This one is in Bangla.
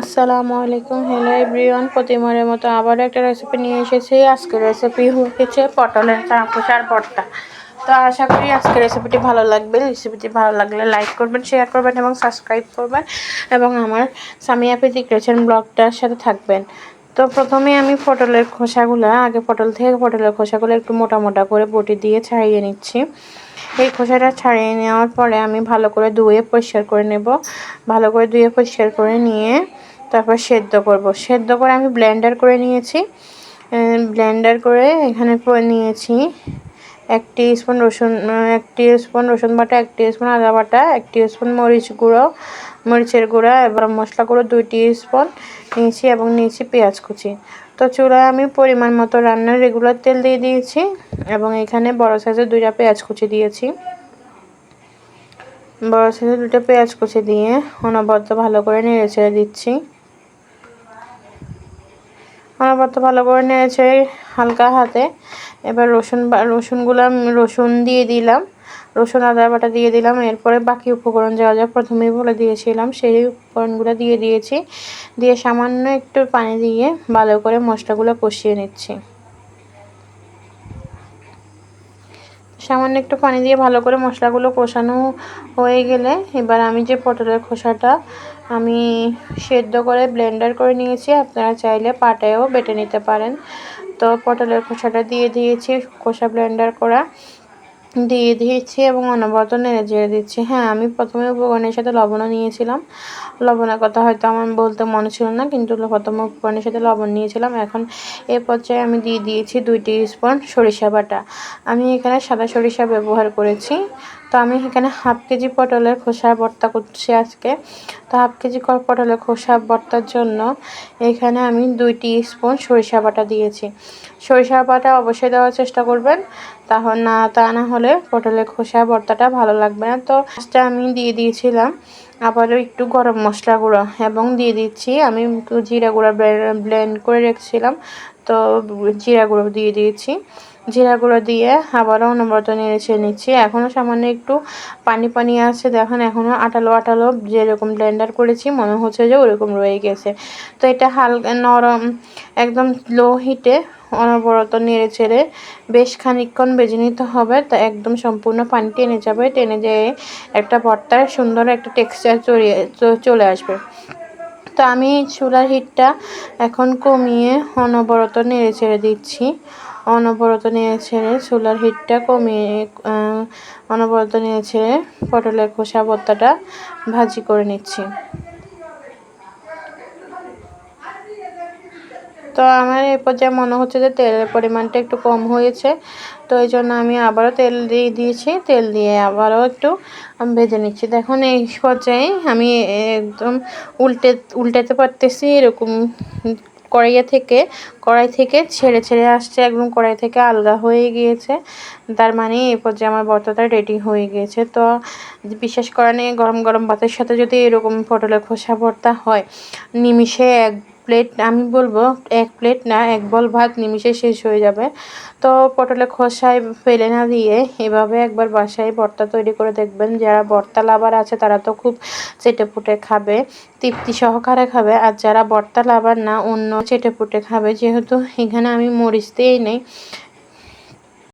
আসসালামু আলাইকুম। হ্যালো এভরিওয়ান প্রতিমারের মতো আবার একটা রেসিপি নিয়ে এসেছি। আজকের রেসিপি হয়েছে পটলের চাকুচার ভর্তা। তো আশা করি আজকের রেসিপিটি ভালো লাগবে। রেসিপিটি ভালো লাগলে লাইক করবেন শেয়ার করবেন এবং সাবস্ক্রাইব করবেন এবং আমার সামিয়া প্রীতি ক্রেচেন ব্লগটার সাথে থাকবেন। তো প্রথমে আমি পটলের খোসাগুলো, আগে পটল থেকে পটলের খোসাগুলো একটু মোটা মোটা করে বটি দিয়ে ছাড়িয়ে নিচ্ছি। এই খোসাটা ছাড়িয়ে নেওয়ার পরে আমি ভালো করে ধুয়ে পরিষ্কার করে নেব। ভালো করে ধুয়ে পরিষ্কার করে নিয়ে তারপর সেদ্ধ করব। সেদ্ধ করে আমি ব্লেন্ডার করে নিয়েছি। ব্লেন্ডার করে এখানে নিয়েছি এক স্পুন রসুন এক স্পুন রসুন বাটা, এক স্পুন আদা বাটা, এক স্পুন মরিচ গুঁড়ো, মরিচের গুঁড়া, এবার মশলা গুঁড়ো দুই স্পুন নিয়েছি এবং নিয়েছি পেঁয়াজ কুচি। তো চুলায় আমি পরিমাণ মতো রান্নার রেগুলার তেল দিয়ে দিয়েছি এবং এখানে বড় সাইজের দুইটা পেঁয়াজ কুচি দিয়েছি। বড় সাইজের দুটো পেঁয়াজ কুচি দিয়ে অনবদ্য ভালো করে নেড়ে ছেড়ে দিচ্ছি। অনবদ্য ভালো করে নিয়েছে হালকা হাতে। এবার রসুন রসুনগুলো রসুন দিয়ে দিলাম। রসুন, আদা বাটা দিয়ে দিলাম। এরপরে বাকি উপকরণ যা যা প্রথমেই বলে দিয়েছিলাম, সেই উপকরণগুলো দিয়ে দিয়েছি। দিয়ে সামান্য একটু পানি দিয়ে ভালো করে মশলাগুলো কষিয়ে নিচ্ছি। সামান্য একটু পানি দিয়ে ভালো করে মশলাগুলো কষানো হয়ে গেলে এবার আমি যে পটলের খোসাটা আমি সেদ্ধ করে ব্লেন্ডার করে নিয়েছি, আপনারা চাইলে পাটায়ও বেটে নিতে পারেন। তো পটলের খোসাটা দিয়ে দিয়েছি খোসা ব্লেন্ডার করা। দিয়ে দিয়েছি এবং অনবরত নেড়ে চেড়ে দিচ্ছি। হ্যাঁ আমি প্রথমে উপকরণের সাথে লবণও নিয়েছিলাম। লবণের কথা হয়তো আমার বলতে মনে ছিল না, কিন্তু প্রথমে উপকরণের সাথে লবণ নিয়েছিলাম। এখন এ পর্যায়ে আমি দিয়ে দিয়েছি দুইটি স্পুন সরিষা বাটা। আমি এখানে সাদা সরিষা ব্যবহার করেছি। তো আমি এখানে হাফ কেজি পটলের খোসা ভর্তা করছি আজকে। তো হাফ কেজি পটলের খোসা ভর্তার জন্য এখানে আমি দুইটি স্পুন সরিষা বাটা দিয়েছি। সরিষা বাটা অবশ্যই দেওয়ার চেষ্টা করবেন, তাহলে না, তা না হলে পটলের খোসা ভর্তাটা ভালো লাগবে না। তো আমি দিয়ে দিয়েছিলাম আবারও একটু গরম মশলা গুঁড়ো এবং দিয়ে দিচ্ছি। আমি জিরা গুঁড়ো ব্লেন্ড করে রেখেছিলাম, তো জিরা গুঁড়ো দিয়ে দিয়েছি। জিরা গুঁড়ো দিয়ে আবারও অনবরত নেড়ে নিচ্ছি। এখনও সামান্য একটু পানি পানি আছে, দেখেন এখনও আটালো আটালো যেরকম ব্লেন্ডার করেছি, মনে হচ্ছে যে ওরকম রয়ে গেছে। তো এটা হালকা নরম, একদম লো হিটে অনবরত নেড়ে চেড়ে বেশ খানিকক্ষণ বেজে নিতে হবে। তা একদম সম্পূর্ণ পানি টেনে যাবে, টেনে যেয়ে একটা ভর্তার সুন্দর একটা টেক্সচার চড়িয়ে চলে আসবে। তো আমি চুলার হিটটা এখন কমিয়ে অনবরত নেড়ে ছেড়ে দিচ্ছি। অনবরত নিয়ে ছেড়ে চুলার হিটটা কমিয়ে অনবরত নিয়ে ছেড়ে পটলের খোসা ভর্তাটা ভাজি করে নিচ্ছি। তো আমার এই পর্যায়ে মনে হচ্ছে যে তেলের পরিমাণটা একটু কম হয়েছে। তো এই জন্য আমি আবারও তেল দিয়ে দিয়েছি। তেল দিয়ে আবারও একটু ভেজে নিচ্ছি। দেখুন, এই পর্যায়ে আমি একদম উল্টে, উল্টাতে পারতেছি এরকম কড়াইয়া থেকে, কড়াই থেকে ছেড়ে ছেড়ে আসছে। একদম কড়াই থেকে আলগা হয়ে গিয়েছে। তার মানে এই পর্যায়ে আমার বর্তাটা রেডি হয়ে গিয়েছে। তো বিশেষ করে গরম গরম ভাতের সাথে যদি এরকম পটলের খোসা ভর্তা হয় নিমিষে এক প্লেট আমি বলব এক প্লেট না, এক বল ভাত নিমিশে শেষ হয়ে যাবে। তো পটলে খোসায় ফেলে না দিয়ে এভাবে একবার বাসায় ভর্তা তৈরি করে দেখবেন। যারা ভর্তা লাভার আছে, তারা তো খুব চেটে পুটে খাবে, তৃপ্তি সহকারে খাবে। আর যারা ভর্তা লাভার না, অন্য চেটে পুটে খাবে। যেহেতু এখানে আমি মরিচ দিয়েই নেই